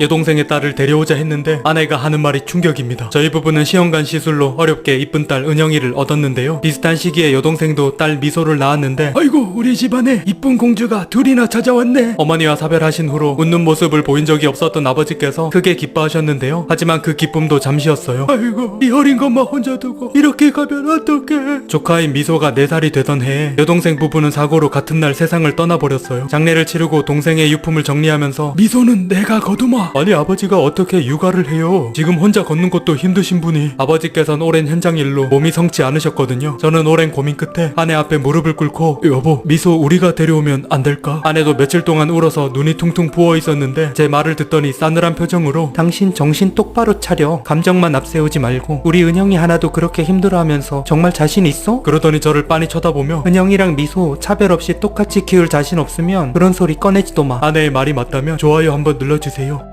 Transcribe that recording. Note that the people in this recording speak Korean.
여동생의 딸을 데려오자 했는데 아내가 하는 말이 충격입니다. 저희 부부는 시험관 시술로 어렵게 이쁜 딸 은영이를 얻었는데요. 비슷한 시기에 여동생도 딸 미소를 낳았는데 아이고 우리 집안에 이쁜 공주가 둘이나 찾아왔네. 어머니와 사별하신 후로 웃는 모습을 보인 적이 없었던 아버지께서 크게 기뻐하셨는데요. 하지만 그 기쁨도 잠시였어요. 아이고 이 어린 것만 혼자 두고 이렇게 가면 어떡해. 조카인 미소가 4살이 되던 해에 여동생 부부는 사고로 같은 날 세상을 떠나버렸어요. 장례를 치르고 동생의 유품을 정리하면서 미소는 내가 거두마. 아니 아버지가 어떻게 육아를 해요. 지금 혼자 걷는 것도 힘드신 분이 아버지께서는 오랜 현장 일로 몸이 성치 않으셨거든요. 저는 오랜 고민 끝에 아내 앞에 무릎을 꿇고 여보 미소 우리가 데려오면 안 될까? 아내도 며칠 동안 울어서 눈이 퉁퉁 부어 있었는데 제 말을 듣더니 싸늘한 표정으로 당신 정신 똑바로 차려 감정만 앞세우지 말고 우리 은영이 하나도 그렇게 힘들어하면서 정말 자신 있어? 그러더니 저를 빤히 쳐다보며 은영이랑 미소 차별 없이 똑같이 키울 자신 없으면 그런 소리 꺼내지도 마 아내의 말이 맞다면 좋아요 한번 눌러주세요